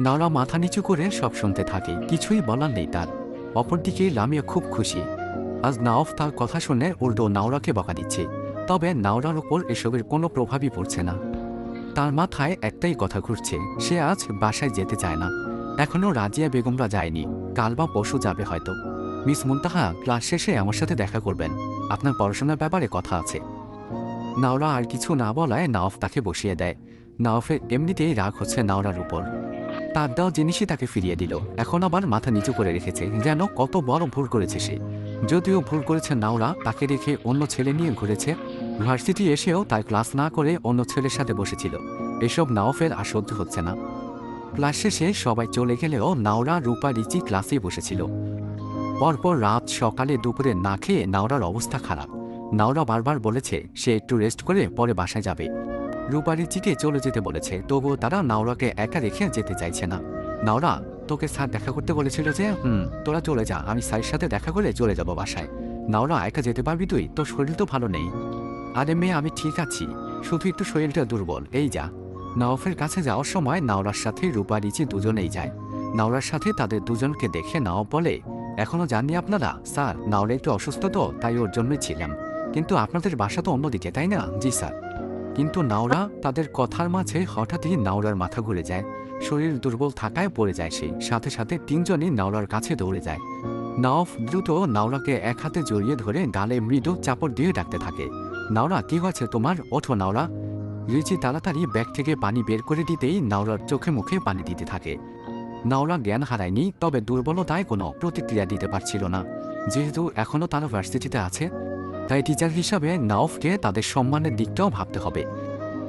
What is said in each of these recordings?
নাওরা মাথা নিচু করে সব শুনতে থাকে, কিছুই বলার নেই তার। অপরদিকে লামিয়া খুব খুশি। আজ নাওফ তার কথা শুনে উল্টো নাওরাকে বকা দিচ্ছে। তবে নাওরার ওপর এসবের কোনো প্রভাবই পড়ছে না। তার মাথায় একটাই কথা ঘুরছে, সে আজ বাসায় যেতে চায় না। এখনও রাজিয়া বেগমরা যায়নি, কাল বা পশু যাবে হয়তো। মিস মুন্তাহা, ক্লাস শেষে আমার সাথে দেখা করবেন। আপনার পড়াশোনার ব্যাপারে কথা আছে। নাওরা আর কিছু না বলায় নাওফ তাকে বসিয়ে দেয়। নাওফের এমনিতেই রাগ হচ্ছে নাওরার উপর। তার দেওয়া জিনিসই তাকে ফিরিয়ে দিল। এখন আবার মাথা নিচু করে রেখেছে, যেন কত বড় ভুল করেছে সে। যদিও ভুল করেছে নাওরা, তাকে রেখে অন্য ছেলে নিয়ে ঘুরেছে। ভার্সিটি এসেও তার ক্লাস না করে অন্য ছেলের সাথে বসেছিল। এসব নাওফের আর সহ্য হচ্ছে না। ক্লাস শেষে সবাই চলে গেলেও নাওরা, রূপা, রিচি ক্লাসে বসেছিল। পরপর রাত সকালে দুপুরে না খেয়ে নাওরার অবস্থা খারাপ। নাওরা বারবার বলেছে, সে একটু রেস্ট করে পরে বাসায় যাবে। রূপা রিচিকে চলে যেতে বলেছে, তবুও তারা নাওরাকে একা রেখে যেতে চাইছে না। নাওরা, তোকে স্যার দেখা করতে বলেছিল যে, হুম, তোরা চলে যা, আমি স্যারের সাথে দেখা করে চলে যাব বাসায়। নাওরা, একা যেতে পারবি তুই? তোর শরীর তো ভালো নেই। আরে মেয়ে, আমি ঠিক আছি। শুধু একটু শরীরটা দুর্বল, এই যা। নাওফের কাছে যাওয়ার সময় নাওরার সাথে রূপা রিচি দুজনেই যায়। নাওরার সাথে তাদের দুজনকে দেখে নাও বলে, এখনও জাননি আপনারা? স্যার, নাওরা একটু অসুস্থ তো, তাই ওর জন্যই ছিলাম। কিন্তু আপনাদের বাসা তো অন্যদিকে, তাই না? জি, স্যার। কিন্তু নাওরা তাদের কথার মাঝে হঠাৎই নাওরার মাথা ঘুরে যায়। শরীর দুর্বল থাকায় পড়ে যায় সে। সাথে সাথে তিনজনই নাওরার কাছে দৌড়ে যায়। নাওফ দ্রুত নাওরাকে এক হাতে জড়িয়ে ধরে গালে মৃদু চাপড় দিয়ে ডাকতে থাকে। নাওরা, কি হয়েছে তোমার? ওঠো নাওরা। রিচি তাড়াতাড়ি ব্যাগ থেকে পানি বের করে দিতেই নাওরার চোখে মুখে পানি দিতে থাকে। নাওরা জ্ঞান হারায়নি, তবে দুর্বলতায় কোনো প্রতিক্রিয়া দিতে পারছিল না। যেহেতু এখনও তারা ভার্সিটিতে আছে তাই টিচার হিসাবে নাওফকে তাদের সম্মানের দিকটাও ভাবতে হবে।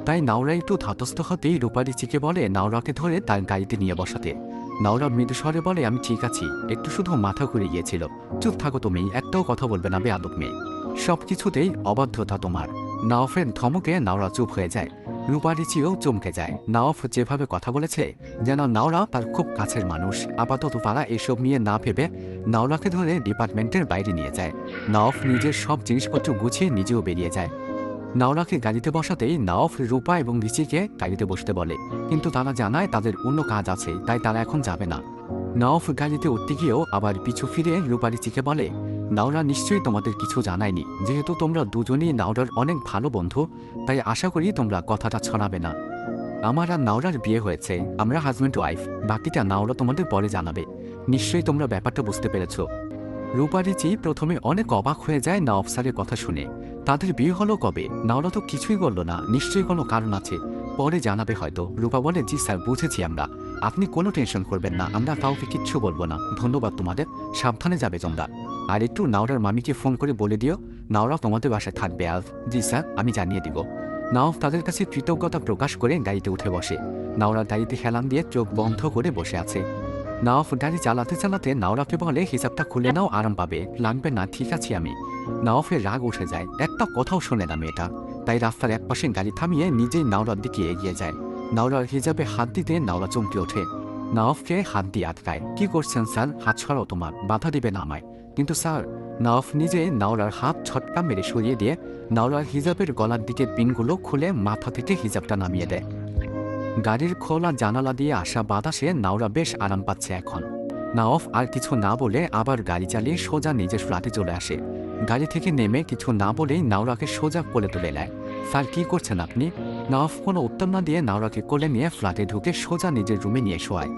তাই নাওরা একটু ধাতস্থ হতেই রূপারিচিকে বলে, নাওরাকে ধরে তার গাড়িতে নিয়ে বসাতে। নাওরা মৃদুস্বরে বলে, আমি ঠিক আছি। একটু শুধু মাথা ঘুরে গিয়েছিল। চুপ থাকো তুমি, একটাও কথা বলবে না, বেয়াদব মেয়ে। সব কিছুতেই অবাধ্যতা তোমার। নাওফের ধমকে নাওরা চুপ হয়ে যায়। রূপারিচিও চমকে যায়। নাওফ যেভাবে কথা বলেছে, যেন নাওরা তার খুব কাছের মানুষ। আপাতত তারা এসব নিয়ে না ভেবে নাওরাকে ধরে ডিপার্টমেন্টের বাইরে নিয়ে যায়। নাওফ নিজের সব জিনিসপত্র গুছিয়ে নিজেও বেরিয়ে যায়। নাওরাকে গাড়িতে বসাতেই নাওফ রূপা এবং রিচিকে গাড়িতে বসতে বলে। কিন্তু তারা জানায় তাদের অন্য কাজ আছে, তাই তারা এখন যাবে না। নাওফ গাড়িতে উঠতে গিয়েও আবার পিছু ফিরে রূপা রিচিকে বলে, নাওরা নিশ্চয়ই তোমাদের কিছু জানায়নি। যেহেতু তোমরা দুজনেই নাওরার অনেক ভালো বন্ধু, তাই আশা করি তোমরা কথাটা ছড়াবে না। আমার আর নাওরার বিয়ে হয়েছে, আমরা হাজব্যান্ড ওয়াইফ, বাকিটা নাওরা তোমাদের পরে জানাবে। নিশ্চয়ই তোমরা ব্যাপারটা বুঝতে পেরেছ। রূপারিচি প্রথমে অনেক অবাক হয়ে যায় নওয়াব স্যারের কথা শুনে। তাদের বিয়ে হলো কবে? নাওরা তো কিছুই বলল না, নিশ্চয়ই কোনো কারণ আছে। পরে জানাবে হয়তো। রূপা বলে, জি স্যার, বুঝেছি আমরা। আপনি কোনো টেনশন করবেন না, আমরা কাউকে কিচ্ছু বলব না। ধন্যবাদ তোমাদের। সাবধানে যাবে তোমরা আর একটু নাওরার মামিকে ফোন করে বলে দিও নাওরা তোমাদের বাসায় থাকবে আজ। জি স্যার, আমি জানিয়ে দিব। নাওফ তাদের কাছে কৃতজ্ঞতা প্রকাশ করে গাড়িতে উঠে বসে। নাওরা গাড়িতে হেলান দিয়ে চোখ বন্ধ করে বসে আছে। নাওফ গাড়ি চালাতে চালাতে নাওরাকে বলে, হিসাবটা খুলে নাও, আরাম পাবে। লাগবে না, ঠিক আছি আমি। নাওফের রাগ উঠে যায়। একটা কথাও শোনে না মেয়েটা। তাই রাস্তার একপাশে গাড়ি থামিয়ে নিজেই নাওরার দিকে এগিয়ে যায়। নাওরার হিজাবে হাত দিতে নাওরা চমকে ওঠে। নাওফকে হাত দিয়ে আটকায়। কি করছেন স্যার? হাত ছড়াও তোমার। বাধা দিবে না আমায়। কিন্তু স্যার, নাওফ নিজে নাওরার হাত ছটকা মেরে সরিয়ে দিয়ে নাওরার হিজাবের গলার দিকে পিনগুলো খুলে মাথা থেকে হিজাবটা নামিয়ে দেয়। গাড়ির খোলা জানালা দিয়ে আসা বাতাসে নাওরা বেশ আরাম পাচ্ছে এখন। নাওফ আর কিছু না বলে আবার গাড়ি চালিয়ে সোজা নিজের ফ্ল্যাটে চলে আসে। গাড়ি থেকে নেমে কিছু না বলেই নাওরাকে সোজা কোলে তুলে নেয়। স্যার, কি করছেন আপনি? নাওফ কোনো উত্তর না দিয়ে নাওরাকে কোলে নিয়ে ফ্ল্যাটে ঢুকে সোজা নিজের রুমে নিয়ে শোয়ায়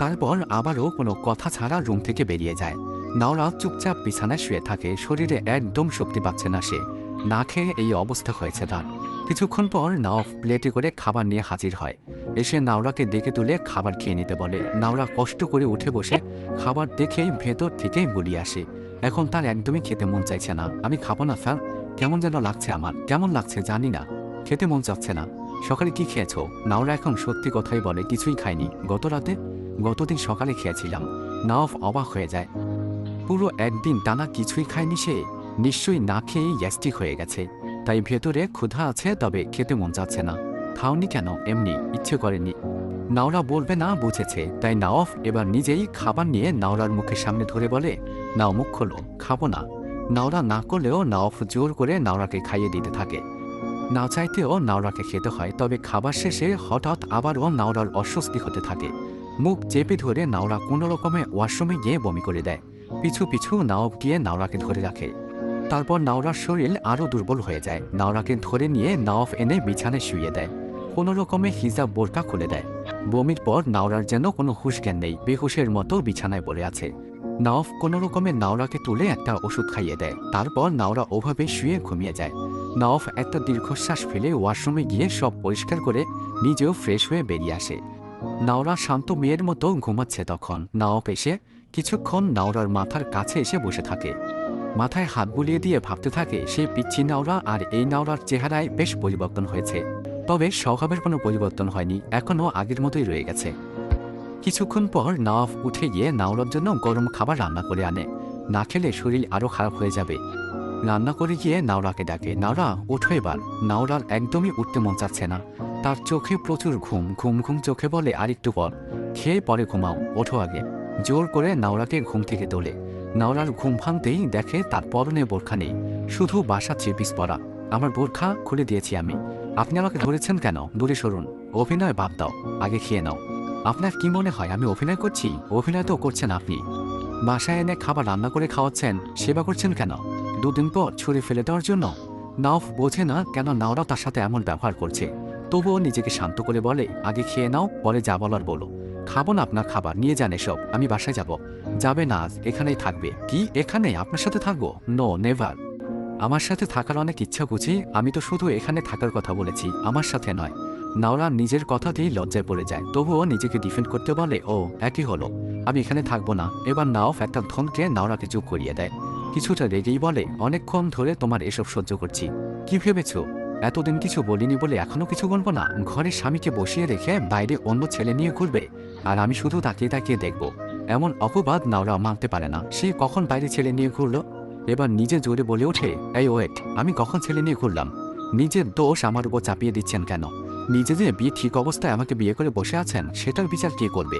তারপর আবারও কোনো কথা ছাড়া রুম থেকে বেরিয়ে যায়। নাওরা চুপচাপ বিছানায় শুয়ে থাকে, শরীরে একদম শক্তি পাচ্ছে না সে। না খেয়ে এই অবস্থা হয়েছে তার। কিছুক্ষণ পর নাওফ প্লেটে করে খাবার নিয়ে হাজির হয়। এসে নাওরাকে ডেকে তুলে খাবার খেয়ে নিতে বলে। নাওরা কষ্ট করে উঠে বসে খাবার দেখেই ভেতর থেকে গুলিয়ে আসে। এখন তার একদমই খেতে মন চাইছে না। আমি খাব না, স্যার। কেমন যেন লাগছে আমার। কেমন লাগছে জানি না। খেতে মন চাচ্ছে না। সকালে কি খেয়েছো? নাওরা এখন সত্যি কথাই বলে, কিছুই খায়নি। গত রাতে? গতদিন সকালে খেয়েছিলাম। নাওফ অবাক হয়ে যায়। পুরো একদিন টানা কিছুই খায়নি সে। নিশ্চয়ই না খেয়েই গ্যাস্ট্রিক হয়ে গেছে। তাই ভেতরে ক্ষুধা আছে, তবে খেতে মন যাচ্ছে না। খাওনি কেন? এমনি, ইচ্ছে করেনি। নাওরা বলবে না, বুঝেছে। তাই নাওফ এবার নিজেই খাবার নিয়ে নাওরার মুখের সামনে ধরে বলে নাও মুখ খোলো, খাব না। নাওরা না করলেও নাওফ জোর করে নাওরাকে খাইয়ে দিতে থাকে। না চাইতেও নাওরাকে খেতে হয়, তবে খাবার শেষে হঠাৎ আবারও নাওরার অস্বস্তি হতে থাকে। মুখ চেপে ধরে নাওরা কোনো রকমে ওয়াশরুমে গিয়ে বমি করে দেয়। পিছু পিছু নাওব গিয়ে নাওরাকে ধরে রাখে। তারপর নাওরার শরীর আরও দুর্বল হয়ে যায়। নাওরাকে ধরে নিয়ে নাওফ এনে বিছানায় শুয়ে দেয়। কোনো রকমে হিজাব বোরকা খুলে দেয়। বমির পর নাওরার যেন কোনো হুশ জ্ঞান নেই। বেহুশের মতো বিছানায় পড়ে আছে। নাওফ কোনো রকমে নাওরাকে তুলে একটা ওষুধ খাইয়ে দেয়। তারপর নাওরা ওভাবে শুয়ে ঘুমিয়ে যায়। নাওফ একটা দীর্ঘশ্বাস ফেলে ওয়াশরুমে গিয়ে সব পরিষ্কার করে নিজেও ফ্রেশ হয়ে বেরিয়ে আসে। নাওরা শান্ত মেয়ের মতো ঘুমাচ্ছে তখন। নাওফ এসে কিছুক্ষণ নাওরার মাথার কাছে এসে বসে থাকে। মাথায় হাত বুলিয়ে দিয়ে ভাবতে থাকে সেই পিচ্ছি নাওরা আর এই নাওরার চেহারায় বেশ পরিবর্তন হয়েছে। তবে স্বভাবের কোনো পরিবর্তন হয়নি, এখনও আগের মতোই রয়ে গেছে। কিছুক্ষণ পর নওয়াফ উঠে গিয়ে নাওরার জন্য গরম খাবার রান্না করে আনে। না খেলে শরীর আরও খারাপ হয়ে যাবে। রান্না করে গিয়ে নাওরাকে ডাকে নাওরা ওঠো এবার। নাওরার একদমই উঠতে মন চাচ্ছে না। তার চোখে প্রচুর ঘুম ঘুম ঘুম চোখে বলে, আর একটু পর। খেয়ে পরে ঘুমাও, ওঠো আগে। জোর করে নাওরাকে ঘুম থেকে তোলে। নাওরার ঘুম ভাঙতেই দেখে তার পরনে বোরখা নেই। শুধু বাসা চেপিস পরা। আমার বোরখা খুলে দিয়েছি আমি। আপনি আমাকে ধরেছেন কেন? দূরে সরুন। অভিনয় বাদ দাও। আগে খেয়ে নাও। আপনার কি মনে হয়, আমি অভিনয় করছি? অভিনয় তো করছেন আপনি। বাসায় এনে খাবার রান্না করে খাওয়াচ্ছেন, সেবা করছেন কেন? দুদিন পর ছুরি ফেলে দেওয়ার জন্য? নাওফ বোঝে না কেন নাওরাও তার সাথে এমন ব্যবহার করছে। তবুও নিজেকে শান্ত করে বলে, আগে খেয়ে নাও, পরে যা বলার বলো। খাব না আপনার খাবার, নিয়ে যান এসব, আমি বাসায় যাব। যাবে না আজ, এখানেই থাকবে। কি? এখানে আপনার সাথে থাকব? No, never. আমার সাথে থাকার অনেক ইচ্ছা বুঝি, আমি তো শুধু এখানে থাকার কথা বলেছি, আমার সাথে নয়। নাওরা নিজের কথাতেই লজ্জায় পড়ে যায়, তবুও নিজেকে ডিফেন্ড করতে বলে, ও, একই হলো, আমি এখানে থাকব না। এবার নাওফ একটা ধনকে নাওরাকে চুপ করিয়ে দেয়। কিছুটা রেগেই বলে, অনেকক্ষণ ধরে তোমার এসব সহ্য করছি। কি ভেবেছ? এতদিন কিছু বলিনি বলে এখনও কিছু বলব না? ঘরে স্বামীকে বসিয়ে রেখে বাইরে অন্য ছেলে নিয়ে ঘুরবে, আর আমি শুধু তাকিয়ে তাকিয়ে দেখব। এমন অপবাদ নাওরা মানতে পারে না। সে কখন বাইরে ছেলে নিয়ে ঘুরলো? এবার নিজে জোরে বলে ওঠে, এই ওয়েট, আমি কখন ছেলে নিয়ে ঘুরলাম? নিজের দোষ আমার উপর চাপিয়ে দিচ্ছেন কেন? নিজে যে বিয়ে ঠিক অবস্থায় আমাকে বিয়ে করে বসে আছেন, সেটার বিচার কে করবে?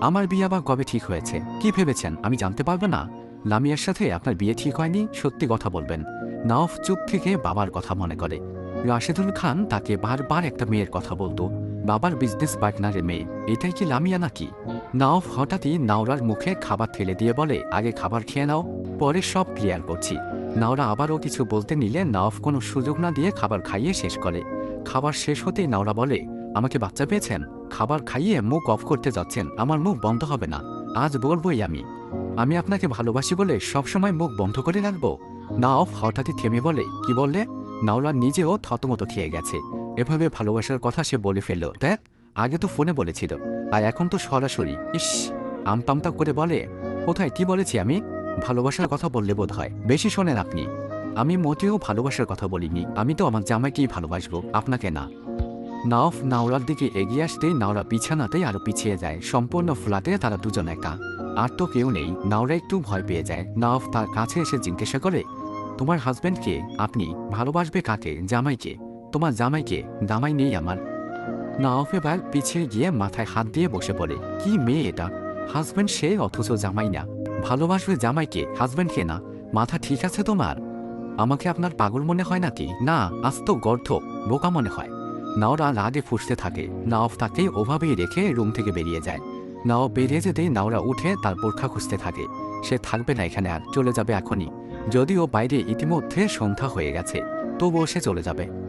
আমার বিয়ে আবার কবে ঠিক হয়েছে? কি ভেবেছেন? আমি জানতে পারব না। লামিয়ার সাথে আপনার বিয়ে ঠিক হয়নি? সত্যি কথা বলবেন। নাওফ চুপ থেকে বাবার কথা মনে করে। রাশেদুল খান তাকে বারবার একটা মেয়ের কথা বলতো। বাবার বিজনেস পার্টনারের মেয়ে। এটাই কি লামিয়া নাকি? নাওফ হঠাৎই নাওরার মুখে খাবার ঠেলে দিয়ে বলে, আগে খাবার খেয়ে নাও, পরে সব ক্লিয়ার করছি। নাওরা আবারও কিছু বলতে নিলে নাওফ কোনো সুযোগ না দিয়ে খাবার খাইয়ে শেষ করে। খাবার শেষ হতেই নাওরা বলে, আমাকে বাচ্চা পেয়েছেন? খাবার খাইয়ে মুখ অফ করতে যাচ্ছেন। আমার মুখ বন্ধ হবে না। আজ বলবোই আমি। আমি আপনাকে ভালোবাসি বলে সবসময় মুখ বন্ধ করে রাখব? নাওফ হঠাৎই থেমে বলে, কি বললে? নাওলা নিজেও থতমত খেয়ে গেছে। এভাবে ভালোবাসার কথা সে বলে ফেলল। দেখ, আগে তো ফোনে বলেছিল, আর এখন তো সরাসরি। ইস আমতামতা করে বলে। কোথায়, কি বলেছি আমি? ভালোবাসার কথা বললে বোধ হয় বেশি শোনেন আপনি। আমি মোটেও ভালোবাসার কথা বলিনি। আমি তো আমার জামাইকেই ভালোবাসবো, আপনাকে না। নাওফ নাওরার দিকে এগিয়ে আসতেই নাওরা বিছানাতেই আরও পিছিয়ে যায়। সম্পূর্ণ ফ্ল্যাটে তারা দুজন একা। আর তো কেউ নেই। নাওরা একটু ভয় পেয়ে যায়। নাওফ তার কাছে এসে জিজ্ঞাসা করে, তোমার হাজব্যান্ডকে আপনি? ভালোবাসবে কাকে? জামাইকে? তোমার জামাইকে জামাই নেই আমার। নাওফ এবার পিছিয়ে গিয়ে মাথায় হাত দিয়ে বসে পড়ে। কি মেয়ে এটা? হাজব্যান্ড সে, অথচ জামাই না। ভালোবাসবে জামাইকে হাজব্যান্ডকে না। মাথা ঠিক আছে তোমার? আমাকে আপনার পাগল মনে হয় নাকি? না, আস্ত গর্ধ, বোকা মনে হয়। নাওরা রাগে ফুসতে থাকে। নাওফ তাকে ওভাবেই রেখে রুম থেকে বেরিয়ে যায়। নাও বেরিয়ে যেতেই নাওরা উঠে তার বোরখা খুঁজতে থাকে। সে থাকবে না এখানে আর, চলে যাবে এখনই। যদিও বাইরে ইতিমধ্যে সন্ধ্যা হয়ে গেছে, তবুও সে চলে যাবে।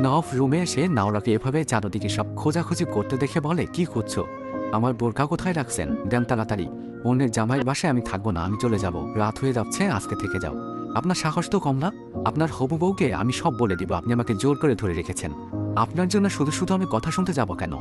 নফ রুমে এসে নাওরাকে এভাবে চারদিকে সব খোঁজাখুঁজি করতে দেখে বলে, কি খুঁজছো? আমার বোরকা কোথায় রাখছেন? দেন তাড়াতাড়ি। অন্যের জামাইয়ের বাসায় আমি থাকব না, আমি চলে যাব। রাত হয়ে যাচ্ছে, আজকে থেকে যাও। আপনার সাহস তো কম না? আপনার হবু বউকে আমি সব বলে দিব, আপনি আমাকে জোর করে ধরে রেখেছেন। আপনার জন্য শুধু শুধু আমি কথা শুনতে যাব কেন?